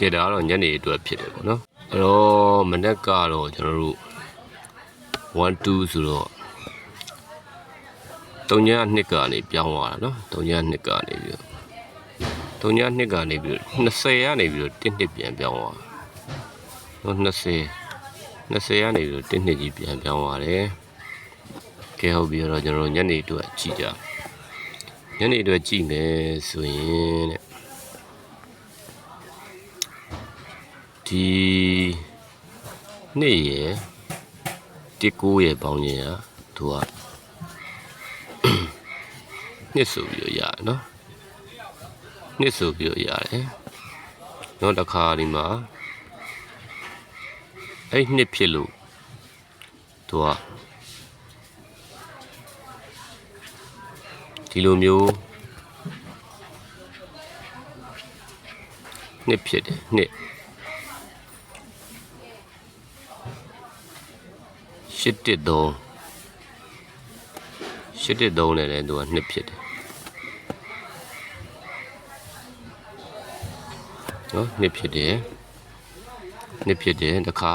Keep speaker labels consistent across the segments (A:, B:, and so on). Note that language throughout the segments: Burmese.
A: ကဲဒါကတော့ညနေအတွက်ဖြစ်တယ်ပေါ့နော်အဲ့တော့မနေ့ကတော့ကျွန်တော်တို့1 2ဆိုတော့3ညနှစ်ကနေပြောင်းသွားတာနော်3ညနှစ်ကနေပြီးတော့3ညနှစ်ကနေပြီးတော့20ကနေပြီးတော့1နှစ်ပြန်ပြောင်းသွားနော်20 20ကနေပြီးတော့1နှစ်ကြီးပြန်ပြောင်းသွားတယ်ကဲဟုတ်ပြီတော့ကျွန်တော်တို့ညနေအတွက်ကြည့်ကြညနေအတွက်ကြည့်မယ်ဆိုရင်တဲ့ ဒီနေ့ရယ်တစ်ကိုရယ်ပေါင်းရင်ကသူကနှစ်ဆိုပြီးတော့ရတယ်နော်နှစ်ဆိုပြီးတော့ရတယ်နောက်တစ်ခါဒီမှာအဲ့နှစ်ဖြစ်လို့သူကဒီလိုမျိုးနှစ်ဖြစ်တယ်နှစ် ရှစ်တစ်သုံးရှစ်တစ်သုံးနဲ့လည်းသူကနှစ်ဖြစ်တယ်နော်နှစ်ဖြစ်တယ်နှစ်ဖြစ်တယ်တစ်ခါ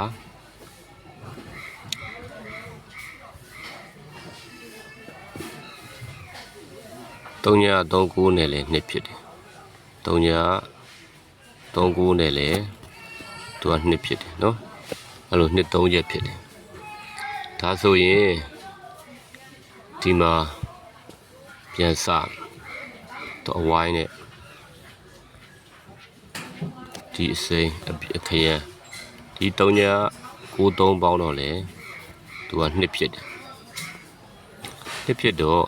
A: သုံးညသုံးကိုးနဲ့လည်းနှစ်ဖြစ်တယ်သုံးညသုံးကိုးနဲ့လည်းသူကနှစ်ဖြစ်တယ်နော်အဲ့လိုနှစ်သုံးရက်ဖြစ်တယ် ဒါဆိုရင်ဒီမှာပြန်စတော့အဝိုင်းနဲ့ဒီအစိမ်းအပြအခရံဒီသုံးညကိုးသုံးပေါင်းတော့လေသူကနှစ်ဖြစ်တယ်နှစ်ဖြစ်တော့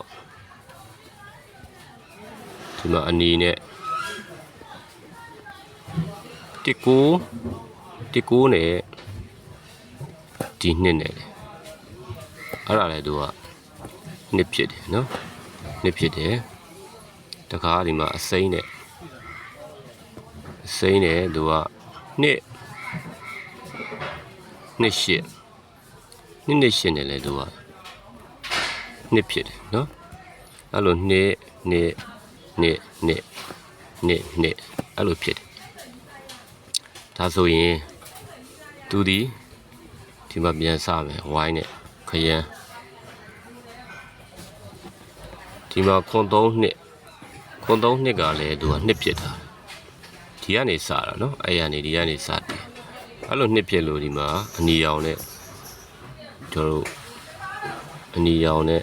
A: ဒီမှာအနီနဲ့တစ်ကိုတစ်ကိုနဲ့ဒီနှစ်နဲ့လေ အဲ့ဒါလေသူကနှစ်ဖြစ်တယ်နော်နှစ်ဖြစ်တယ်တခါဒီမှာအစိမ်းနဲ့အစိမ်းနဲ့သူကနှစ်နှစ်ရှစ်နှစ်နှစ်ရှစ်နဲ့လေသူကနှစ်ဖြစ်တယ်နော်အဲ့လိုနှစ်နှစ်နှစ်နှစ်နှစ်နှစ်အဲ့လိုဖြစ်တယ်ဒါဆိုရင်သူဒီဒီမှာပြန်စမယ်ဝိုင်းနဲ့ခရမ်း ဒီမှာခွန်သုံးနှစ်ခွန်သုံးနှစ်ကလည်းသူကနှစ်ဖြစ်တာဒီကနေစတာနော်အဲ့ရနေဒီကနေစတယ်အဲ့လိုနှစ်ဖြစ်လို့ဒီမှာအနီရောင်နဲ့ကျွန်တော်တို့အနီရောင်နဲ့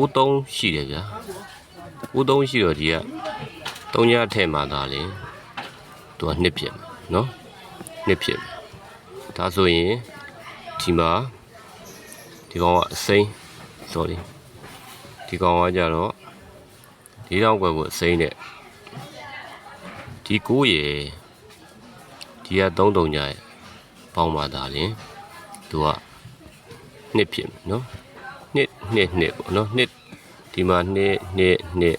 A: ဦးသုံးရှိတယ်ဗျာဦးသုံးရှိတော့ဒီကသုံးညထဲမှာသာလေသူကနှစ်ဖြစ်မယ်နော်နှစ်ဖြစ်မယ်ဒါဆိုရင်ဒီမှာဒီကောင်ကအစိမ်း sorry ဒီကောင်ကကြတော့ဒီတောင်ကွယ်ကိုအစိမ်းနဲ့ဒီကိုရယ်ဒီက3တုံညာရဲ့ပေါင်းပါတာလင်သူကနှစ်ဖြစ်မယ်နော်နှစ်နှစ်နှစ်ပေါ့နော်နှစ်ဒီမှာနှစ်နှစ်နှစ်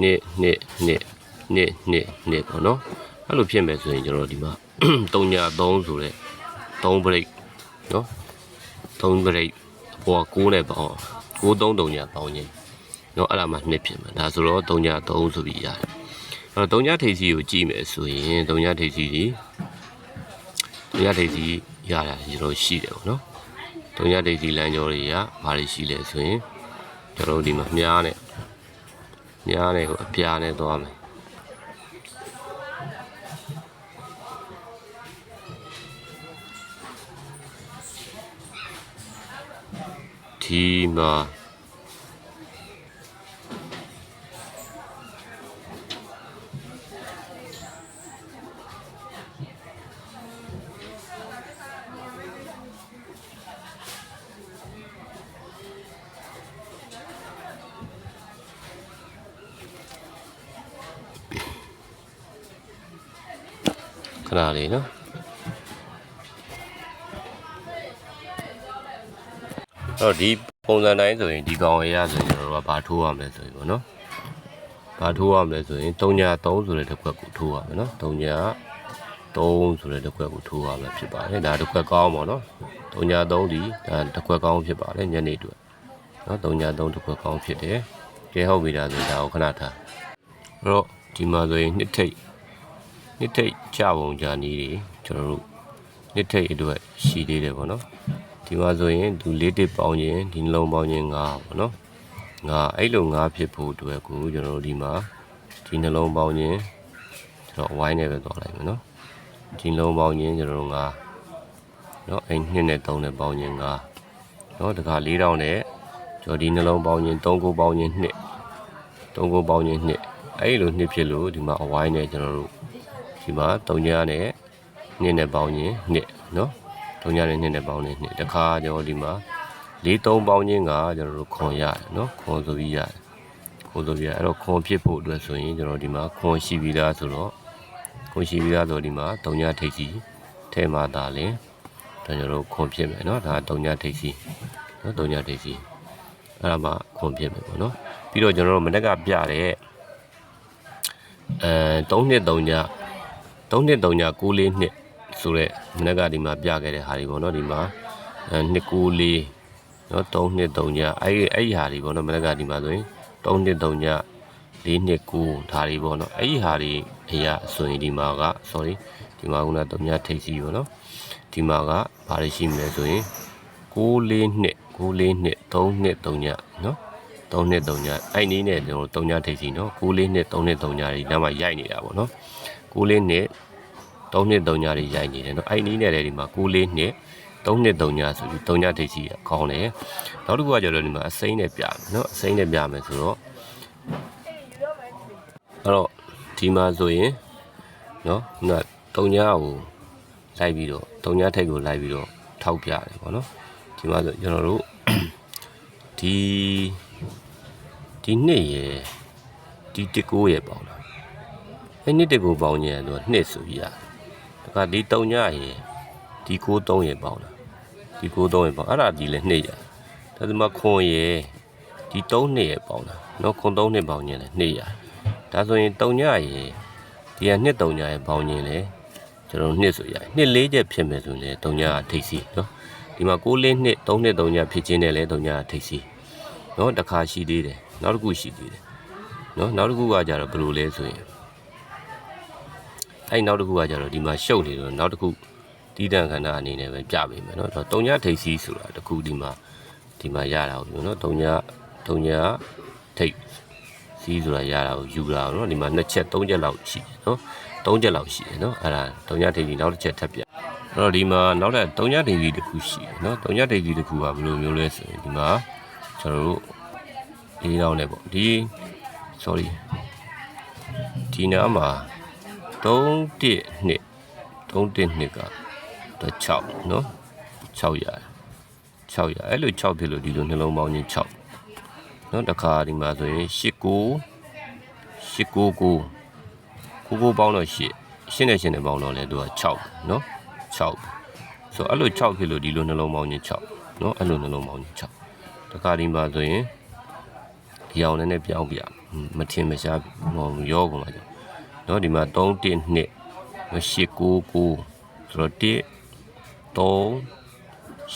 A: နှစ်နှစ်နှစ်နှစ်နှစ်နှစ်ပေါ့နော်အဲ့လိုဖြစ်မယ်ဆိုရင်ကျွန်တော်ဒီမှာ3ညာ3ဆိုတဲ့3 break နော်3 break ဟိုက6နဲ့ပေါ င်း6 3တုံညာပေါင်းခြင်းနော်အဲ့ဒါမှနှစ်ဖြစ်မှာဒါဆိုတော့3ညာ3ဆိုပြီးရတယ်အဲ့တော့3ညာထိပ်စီကိုကြည့်မယ်ဆိုရင်3ညာထိပ်စီကြီး3ညာထိပ်စီရတာကျွန်တော်ရှိတယ်ပေါ့နော်3ညာထိပ်စီလမ်းကြောတွေကဘာတွေရှိလဲဆိုရင်ကျွန်တော်တို့ဒီမှာမြားနဲ့မြားနဲ့ကိုအပြားနဲ့သွားမယ် Тіна. တော့ဒီပုံစံတိုင်းဆိုရင်ဒီကောင်ရရဆိုရင်ကျွန်တော်တို့ကဘာထိုးရမလဲဆိုရင်ပေါ့နော်ဘာထိုးရမလဲဆိုရင်3ညာ3ဆိုတဲ့တစ်ခွက်ကိုထိုးရမယ်နော်3ညာ3ဆိုတဲ့တစ်ခွက်ကိုထိုးရမယ်ဖြစ်ပါတယ်ဒါတစ်ခွက်ကောင်းပါတော့3ညာ3ဒီဒါတစ်ခွက်ကောင်းဖြစ်ပါတယ်ညနေအတွက်နော်3ညာ3တစ်ခွက်ကောင်းဖြစ်တယ်ကဲဟုတ်ပြီဒါဆိုဒါကိုခဏထားအဲ့တော့ဒီမှာဆိုရင်နှစ်ထိပ်နှစ်ထိတ်ကြပုံကြာနည်းတွေကျွန်တော်တို့နှစ်ထိတ်အတွက်ရှိသေးတယ်ပေါ့နော် ဒီမှာဆိုရင်သူလေးတစ်ပေါင်းရင်ဒီနှလုံးပေါင်းရင်9ပေါ့နော်ငါအဲ့လို9ဖြစ်ဖို့အတွက်ကိုကျွန်တော်တို့ဒီမှာဒီနှလုံးပေါင်းရင်ကျွန်တော်ဝိုင်းနေပဲသွားလိုက်မယ်နော်ဒီနှလုံးပေါင်းရင်ကျွန်တော်တို့9နော်အဲ့2နဲ့3နဲ့ပေါင်းရင်9နော်တခါ4000နဲ့ကျွန်တော်ဒီနှလုံးပေါင်းရင်3ကိုပေါင်းရင်2 3ကိုပေါင်းရင်2အဲ့လို2ဖြစ်လို့ဒီမှာအဝိုင်းနဲ့ကျွန်တော်တို့ဒီမှာ3ညနဲ့2နဲ့ပေါင်းရင်2เထုံကြတဲ့နှစ်နဲ့ပေါင်းတဲ့နှစ်တခါကျွန်တော်ဒီမှာလေးသုံးပေါင်းချင်းကကျွန်တော်တို့ခွန်ရတယ်နော်ခွန်ဆိုပြီးရတယ်ခွန်ဆိုပြီးရအဲ့တော့ခွန်ဖြစ်ဖို့အတွက်ဆိုရင်ကျွန်တော်ဒီမှာခွန်ရှိပြီးသားဆိုတော့ခွန်ရှိပြီးသားဆိုဒီမှာတုံညထိတ်စီထဲမှာဒါလင်ကျွန်တော်တို့ခွန်ဖြစ်မယ်နော်ဒါတုံညထိတ်စီနော်တုံညထိတ်စီအဲ့ဒါမှခွန်ဖြစ်မယ်ပေါ့နော်ပြီးတော့ကျွန်တော်တို့မနေ့ကပြတဲ့အဲ3နှစ်3ည3နှစ်3ည6လေးနှစ် ဆိုတော့မနေ့ကဒီမှာပြခဲ့တဲ့ဟာတွေပေါ့နော်ဒီမှာအဲနှစ်6လေးနော်3နှစ်3ညအဲ့ဒီအဲ့ဒီဟာတွေပေါ့နော်မနေ့ကဒီမှာဆိုရင်3နှစ်3ည4နှစ်9ဒါတွေပေါ့နော်အဲ့ဒီဟာတွေအရာဆိုရင်ဒီမှာက sorry ဒီမှာက3ညထိပ်စီပေါ့နော်ဒီမှာကဘာတွေရှိမလဲဆိုရင်6လေးနှစ်6လေးနှစ်3နှစ်3ညနော်3နှစ်3ညအဲ့နည်းနဲ့ကျွန်တော်3ညထိပ်စီနော်6လေးနှစ်3နှစ်3ညတွေနောက်မှရိုက်နေတာပေါ့နော်6လေးနှစ် 3နှစ်3ညတွေရိုက်နေတယ်နော်အဲ့နည်းနဲ့လည်းဒီမှာ6လေးနှစ်3နှစ်3ညဆိုပြီး3ညထိပ်စီကခေါင်းတယ်နောက်တစ်ခုကကျတော့ဒီမှာအစိမ့်နဲ့ပြမယ်နော်အစိမ့်နဲ့ပြမယ်ဆိုတော့အဲ့တော့ဒီမှာဆိုရင်နော်ခုန3ညကိုလိုက်ပြီးတော့3ညထိပ်ကိုလိုက်ပြီးတော့ထောက်ပြတယ်ပေါ့နော်ဒီမှာဆိုကျွန်တော်တို့ဒီဒီနှစ်ရယ်ဒီတစ်ကိုရယ်ပေါ့လားအဲ့နှစ်တစ်ကိုပေါင်းညံတော့နှစ်ဆိုပြီးရတယ် ဒါကဒီ3ညရယ်ဒီကို3ရယ်ပေါင်းလားဒီကို3ရယ်ပေါင်းအဲ့ဒါဒီလည်းနှစ်ရဒါဒီမှာခွန်ရယ်ဒီ3နှစ်ရယ်ပေါင်းလားနော်ခွန်3နှစ်ပေါင်းညံလည်းနှစ်ရဒါဆိုရင်3ညရယ်ဒီကနှစ်3ညရယ်ပေါင်းညံလည်းကျွန်တော်နှစ်ဆိုရတယ်နှစ်၄ချက်ဖြစ်မယ်ဆိုရင်လည်း3ညကထိပ်စီနော်ဒီမှာ6လေးနှစ်3နှစ်3ညဖြစ်ခြင်းနဲ့လည်း3ညကထိပ်စီနော်တစ်ခါရှိသေးတယ်နောက်တစ်ခုရှိသေးတယ်နော်နောက်တစ်ခုကကြတော့ဘယ်လိုလဲဆိုရင် အဲ့နောက်တစ်ခုကကြတော့ဒီမှာရှုပ်နေတော့နောက်တစ်ခုတီးတန့်ခန္ဓာအနေနဲ့ပဲပြပေးမယ်နော်တော့3ညထိပ်စီဆိုတာတစ်ခုဒီမှာဒီမှာရတာဟုတ်နော်3ည3ညထိပ်စီးဆိုတာရတာကိုယူလာတော့ဒီမှာ2ချက်3ချက်လောက်ရှိတယ်နော်3ချက်လောက်ရှိတယ်နော်အဲ့ဒါ3ညထိပ်စီနောက်တစ်ချက်ထပ်ပြအဲ့တော့ဒီမှာနောက်ထပ်3ညထိပ်စီတစ်ခုရှိတယ်နော်3ညထိပ်စီတစ်ခုကဘယ်လိုမျိုးလဲဆိုရင်ဒီမှာကျွန်တော်တို့ဒီတော့လည်းပေါ့ဒီ sorry ဒီနားမှာ 3တစ်နှစ်3တစ်နှစ်ကတော့6เนาะ6ရတယ်6ရအဲ့လို6ဖြစ်လို့ဒီလိုနှလုံးပေါင်းချင်း6เนาะတခါဒီမှာဆိုရင်8 9 8 9 9 9 9ပေါင်းတော့8 8နဲ့8နဲ့ပေါင်းတော့လဲသူက6เนาะ6ဆိုအဲ့လို6ဖြစ်လို့ဒီလိုနှလုံးပေါင်းချင်း6เนาะအဲ့လိုနှလုံးပေါင်းချင်း6တခါဒီမှာဆိုရင်ဒီအောင်နဲ့ပြောင်းပြမထင်မရှားဟောရောကုန်ပါကြ เนาะဒီမှာ3 1 2 8 9 9ဆိုတော့1 3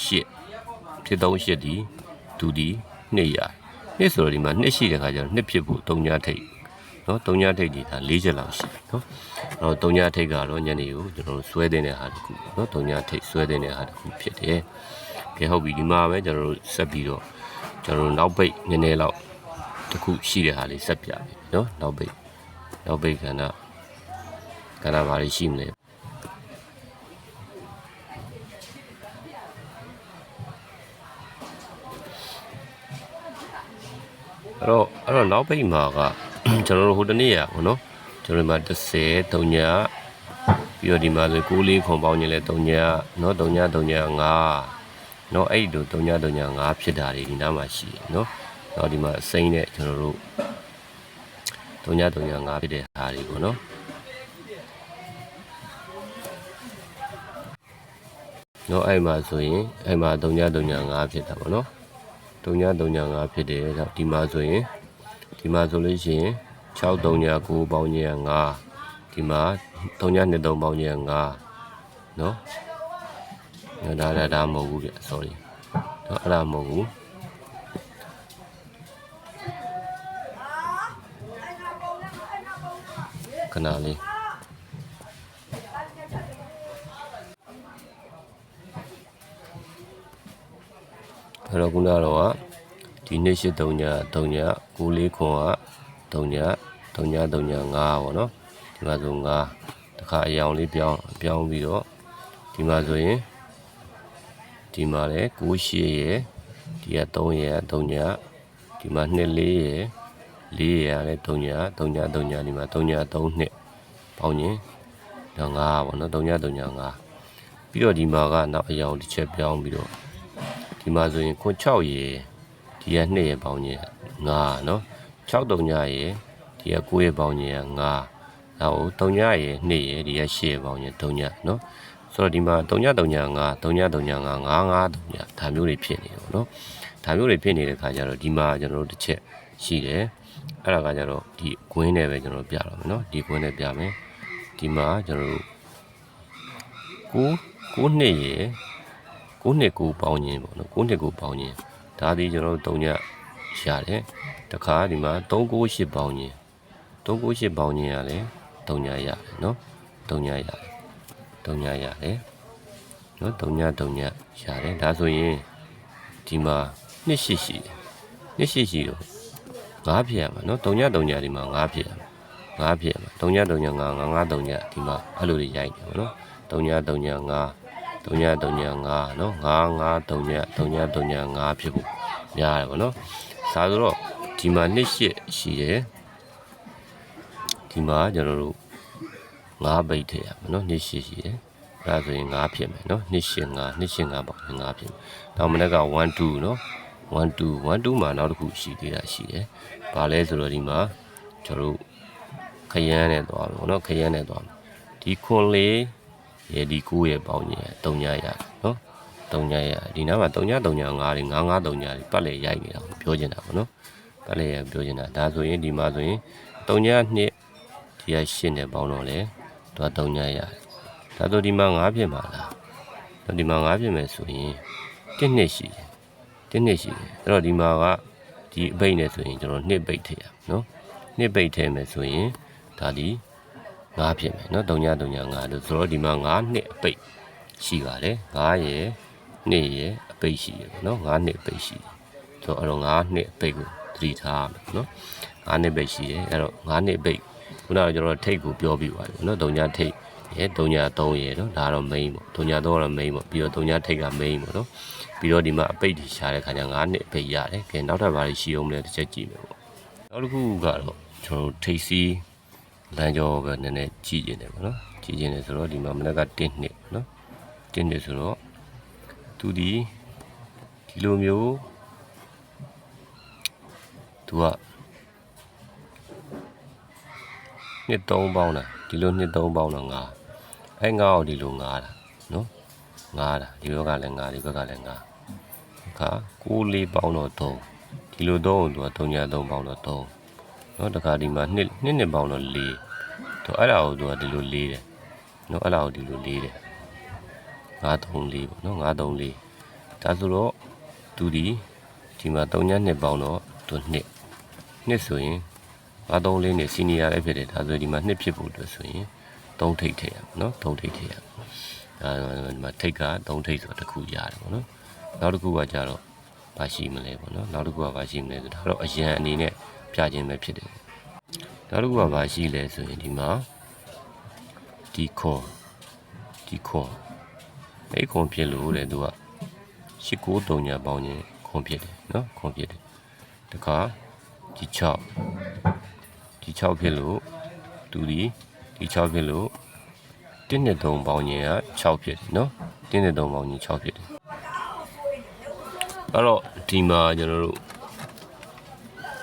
A: 8ဖြစ်3 8ဒီဒူဒီ2ရနှစ်ဆိုတော့ဒီမှာနှစ်ရှိတဲ့ခါကျတော့နှစ်ဖြစ်ဖို့3ညထိတ်เนาะ3ညထိတ်ဒီဒါ4ချက်လောက်ရှိတယ်เนาะအဲ့တော့3ညထိတ်ကတော့ညနေကိုကျွန်တော်တို့ဆွဲတဲ့ဟာတစ်ခုเนาะ3ညထိတ်ဆွဲတဲ့ဟာတစ်ခုဖြစ်တယ်ကဲဟုတ်ပြီဒီမှာပဲကျွန်တော်တို့ဆက်ပြီးတော့ကျွန်တော်တို့နောက်ပိတ်နည်းနည်းလောက်တစ်ခုရှိတဲ့ဟာလေးဆက်ပြပြီเนาะနောက်ပိတ်နောက်ပိတ်ခန္ဓာ ခန္ဓာဘာတွေရှိမလဲအဲ့တော့အဲ့တော့နောက်ပိတ်မှာကကျွန်တော်တို့ဟိုတနေ့ရပါဘောနော်ကျွန်တော်ဒီမှာ30 3ညပြီးတော့ဒီမှာဆို6လေးခွန်ပေါင်းညလဲ3ညနော်3ည3ည5နော်အဲ့ဒီ3ည3ည5ဖြစ်တာတွေဒီနားမှာရှိတယ်နော်တော့ဒီမှာစိမ့်နဲ့ကျွန်တော်တို့3ည3ည5ဖြစ်တဲ့ဟာတွေပေါ့နော် နော်အဲ့မှာဆိုရင်အဲ့မှာ3ည3ည5ဖြစ်တာပေါ့နော်3ည3ည5ဖြစ်တယ်ဒီမှာဆိုရင်ဒီမှာဆိုလို့ရှိရင်6 3ည9ပေါင်းည5ဒီမှာ3ည2 3ပေါင်းည5နော်ဒါဒါဒါမဟုတ်ဘူးပြ sorry နော်အဲ့ဒါမဟုတ်ဘူးခဏလေး အဲ့တော့ခုနကတော့ကဒီနှစ်ရှိ3ည3ည9လေးခွန်က3ည3ည3ည5ပေါ့နော်ဒီမှာဆို5တစ်ခါအယောင်လေးပြောင်းပြောင်းပြီးတော့ဒီမှာဆိုရင်ဒီမှာလည်း9ရှိရယ်ဒီက3ရယ်3ညဒီမှာ2 4ရယ်4ရယ်လည်း3ည3ည3ညဒီမှာ3ည3နှစ်ပေါင်းရင်တော့5ပေါ့နော်3ည3ည5ပြီးတော့ဒီမှာကနောက်အယောင်တစ်ချက်ပြောင်းပြီးတော့ ဒီမှာဆိုရင်ခွန်6ရေဒီက2ရေပေါင်းခြင်း9เนาะ6တုံညရေဒီက9ရေပေါင်းခြင်း9နောက်တုံညရေ2ရေဒီက10ရေပေါင်းခြင်း3ညเนาะဆိုတော့ဒီမှာ3ည3ည9 3ည3ည9 9 9 3ညဒါမျိုးတွေဖြစ်နေတယ်ပေါ့เนาะဒါမျိုးတွေဖြစ်နေတဲ့ခါကျတော့ဒီမှာကျွန်တော်တို့တစ်ချက်ရှိတယ်အဲ့ဒါကကျတော့ဒီကွင်းနဲ့ပဲကျွန်တော်တို့ပြတော့မယ်เนาะဒီကွင်းနဲ့ပြမယ်ဒီမှာကျွန်တော်တို့9 9နှစ်ရေ 9နှစ်ကိုပေါင်းခြင်းပေါ့နော်9နှစ်ကိုပေါင်းခြင်းဒါသည်ကျွန်တော်တို့3ညရတယ်တခါဒီမှာ398ပေါင်းခြင်း398ပေါင်းခြင်းရလဲ3ညရတယ်နော်3ညရတယ်3ညရတယ်နော်3ည3ညရတယ်ဒါဆိုရင်ဒီမှာနှစ်ရှိရှိတယ်နှစ်ရှိရှိတော့9ဖြစ်ရမှာနော်3ည3ညဒီမှာ9ဖြစ်ရမှာ9ဖြစ်ရမှာ3ည3ည9 9 9 3ညဒီမှာအဲ့လိုတွေရိုက်တယ်ပေါ့နော်3ည3ည9 3ည3ည5เนาะ5 5 3ည3ည3ည5ဖြစ်ဖို့များတယ်ဗောနော်ဒါဆိုတော့ဒီမှာနှစ်ရှစ်ရှိတယ်ဒီမှာကျွန်တော်တို့5ပိတ်ထည့်ရမယ်เนาะနှစ်ရှစ်ရှိတယ်ဒါဆိုရင်5ဖြစ်မယ်เนาะနှစ်ရှစ်5နှစ်ရှစ်5ပေါ့5ဖြစ်မယ်နောက်မနေ့က1 2เนาะ1 2 1 2မှာနောက်တစ်ခုရှိသေးတာရှိတယ်ဘာလဲဆိုတော့ဒီမှာကျွန်တော်တို့ခရမ်းနဲ့သွားမယ်ဗောနော်ခရမ်းနဲ့သွားမယ်ဒီခွန်လေး ရေဒီ9ရဲ့ပေါင်းကြီး3ညရနော်3ညရဒီနားမှာ3ည3ည5တွေ9 9 3ညတွေပတ်လေရိုက်နေတာကိုပြောချင်တာပေါ့နော်ပတ်လေရပြောချင်တာဒါဆိုရင်ဒီမှာဆိုရင်3ည2ဒီက8နဲ့ပေါင်းတော့လေသူက3ညရတယ်ဒါဆိုဒီမှာ9ဖြစ်မှာလားတော့ဒီမှာ9ဖြစ်မယ်ဆိုရင်1နှစ်ရှိတယ်1နှစ်ရှိတယ်အဲ့တော့ဒီမှာကဒီအပိတ်နဲ့ဆိုရင်ကျွန်တော်2ပိတ်ထည့်ရနော်2ပိတ်ထည့်မယ်ဆိုရင်ဒါဒီ 9ဖြစ်မယ်เนาะ3ည3ည9လို့ဆိုတော့ဒီမှာ9နှစ်အပိတ်ရှိပါတယ်9ရယ်2ရယ်အပိတ်ရှိရယ်เนาะ9နှစ်အပိတ်ရှိတယ်ဆိုတော့အဲ့တော့9နှစ်အပိတ်ကိုသတိထားရမယ်เนาะ9နှစ်ပိတ်ရှိတယ်အဲ့တော့9နှစ်အပိတ်ခုနကကျွန်တော်ထိတ်ကိုပြောပြီးပါတယ်เนาะ3ညထိတ်ရယ်3ည3ရယ်เนาะဒါတော့ main ပေါ့3ည3ကတော့ main ပေါ့ပြီးတော့3ညထိတ်က main ပေါ့เนาะပြီးတော့ဒီမှာအပိတ်တွေရှားတဲ့ခါကျ9နှစ်အပိတ်ရတယ်ကဲနောက်ထပ်ဘာတွေရှိအောင်လဲတစ်ချက်ကြည့်မယ်ပေါ့နောက်တစ်ခုကတော့ကျွန်တော်ထိတ်စီး လမ်းကြောပဲနည်းနည်းကြည့်ကျင်တယ်ပေါ့နော်ကြည့်ကျင်တယ်ဆိုတော့ဒီမှာမနက်က1နှစ်ပေါ့နော်1နှစ်ဆိုတော့သူဒီဒီလိုမျိုးသူကနှစ်3ပေါင်းတာဒီလိုနှစ်3ပေါင်းတာငါအဲငါ့ကိုဒီလိုငါတာနော်ငါတာဒီဘက်ကလည်းငါဒီဘက်ကလည်းငါခါ6လေးပေါင်းတော့3ဒီလိုတော့သူက3ည3ပေါင်းတော့3 နော်တခါဒီမှာနှစ်နှစ်နှစ်ပေါင်းတော့၄သူအဲ့ဒါကိုသူကဒီလိုလေးတယ်နော်အဲ့ဒါကိုဒီလိုလေးတယ်934ပေါ့နော်934ဒါဆိုတော့သူဒီဒီမှာ3ညနှစ်ပေါင်းတော့သူနှစ်နှစ်ဆိုရင်934နဲ့စီနီယာလည်းဖြစ်တယ်ဒါဆိုဒီမှာနှစ်ဖြစ်ဖို့အတွက်ဆိုရင်3ထိပ်ထည့်ရမယ်နော်3ထိပ်ထည့်ရမယ်ဒါဒီမှာထိပ်က3ထိပ်ဆိုတော့တစ်ခုရတယ်ပေါ့နော်နောက်တစ်ခုကကြတော့ဘာရှိမလဲပေါ့နော်နောက်တစ်ခုကဘာရှိမလဲဆိုတော့ဒါတော့အရန်အနေနဲ့ ပြခြင်းပဲဖြစ်တယ်နောက်တစ်ခုကဘာရှိလဲဆိုရင်ဒီမှာဒီခွန်ဒီခွန်အဲ့ခွန်ဖြစ်လို့တဲ့သူက8939ညာပေါင်းခြင်းခွန်ဖြစ်တယ်နော်ခွန်ဖြစ်တယ်တခါဒီ6ဒီ6ဖြစ်လို့သူဒီဒီ6ဖြစ်လို့1နဲ့3ပေါင်းခြင်းက6ဖြစ်တယ်နော်1နဲ့3ပေါင်းခြင်း6ဖြစ်တယ်အဲ့တော့ဒီမှာကျွန်တော်တို့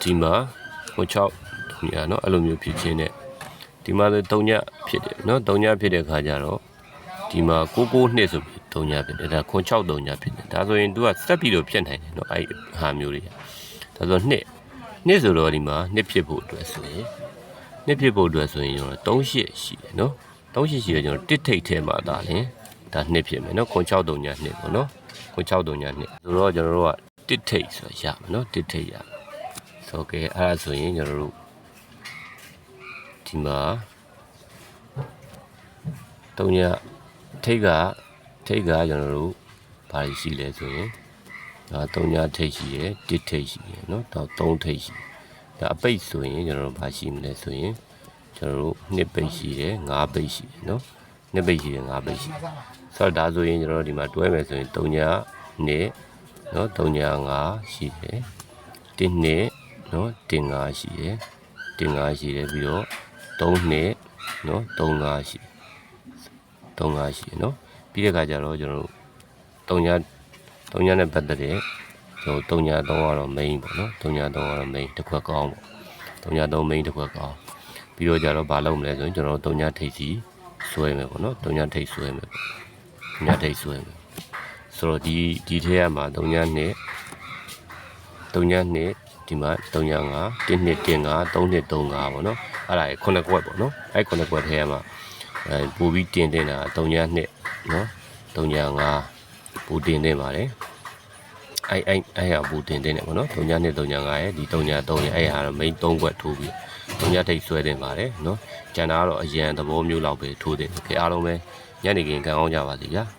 A: ဒီမှာဟို 6ညเนาะအဲ့လိုမျိုးဖြစ်ခြင်းနဲ့ဒီမှာဆို3ညဖြစ်တယ်เนาะ3ညဖြစ်တဲ့ခါကျတော့ဒီမှာ99နှစ်ဆိုပြီး3ညဖြစ်တယ်ဒါခွန်6 3ညဖြစ်တယ်ဒါဆိုရင် तू ကစက်ပြီးတော့ဖြစ်နိုင်တယ်เนาะအဲ့ဟာမျိုးတွေဒါဆိုနှစ်နှစ်ဆိုတော့ဒီမှာနှစ်ဖြစ်ဖို့အတွက်ဆိုရင်နှစ်ဖြစ်ဖို့အတွက်ဆိုရင်ကျွန်တော်38ရှိတယ်เนาะ38ရှိတယ်ကျွန်တော်တစ်ထိတ်ထဲမှာဒါလင်ဒါနှစ်ဖြစ်မယ်เนาะခွန်6 3ညနှစ်ပေါ့เนาะခွန်6 3ညနှစ်ဆိုတော့ကျွန်တော်တို့ကတစ်ထိတ်ဆိုရမယ်เนาะတစ်ထိတ်ရမယ် ဆိုကဲအဲ့ဒါဆိုရင်ကျွန်တော်တို့ဒီမှာတုံညထိတ်ကထိတ်ကကျွန်တော်တို့ဘာရှိလဲဆိုရင်ဒါ3ညာထိတ်ရှိတယ်1ထိတ်ရှိတယ်နော်တော့3ထိတ်ရှိဒါအပိတ်ဆိုရင်ကျွန်တော်တို့ဘာရှိမလဲဆိုရင်ကျွန်တော်တို့2ပိတ်ရှိတယ်5ပိတ်ရှိတယ်နော်2ပိတ်ရှိတယ်5ပိတ်ရှိတယ်ဆိုတော့ဒါဆိုရင်ကျွန်တော်တို့ဒီမှာတွဲမယ်ဆိုရင်3ညာ2နော်3ညာ5ရှိတယ်1နှစ် နော်1 5ရှိတယ်1 5ရှိတယ်ပြီးတော့3နှစ်နော်3 5ရှိ3 5ရှိတယ်နော်ပြီးတဲ့အခါကျတော့ကျွန်တော်တို့3ညာ3ညာနဲ့ပတ်သက်တဲ့ကျွန်တော်3ညာ3ကတော့ main ပေါ့နော်3ညာ3ကတော့ main တစ်ခွက်ကောင်းပေါ့3ညာ3 main တစ်ခွက်ကောင်းပြီးတော့ကြတော့ဘာလုပ်မလဲဆိုရင်ကျွန်တော်တို့3ညာထိပ်စီဆွဲမယ်ပေါ့နော်3ညာထိပ်ဆွဲမယ်ပေါ့3ညာထိပ်ဆွဲမယ်ဆိုတော့ဒီဒီထဲကမှာ3ညာနဲ့3ညာနဲ့ ဒီမှာ3ညာ5 1နှစ်1 5 3နှစ်3 5ပေါ့နော်အဲ့ဒါကြီး9ခွက်ပေါ့နော်အဲ့9ခွက်ထဲကမှာအဲပူပြီးတင်တင်တာ3ညာနှစ်နော်3ညာ5ပူတင်တင်ပါတယ်အဲ့အဲ့အဲ့ဟာပူတင်တင်တယ်ပေါ့နော်3ညာနှစ်3ညာ5ရဲ့ဒီ3ညာ3ရဲ့အဲ့ဟာတော့ main 3ခွက်ထိုးပြီး3ညာထိပ်ဆွဲတင်ပါတယ်နော်ကျန်တာကတော့အရန်သဘောမျိုးလောက်ပဲထိုးတင်တယ်ခင်အားလုံးပဲညနေခင်းခံအောင်ကြပါစေဗျာ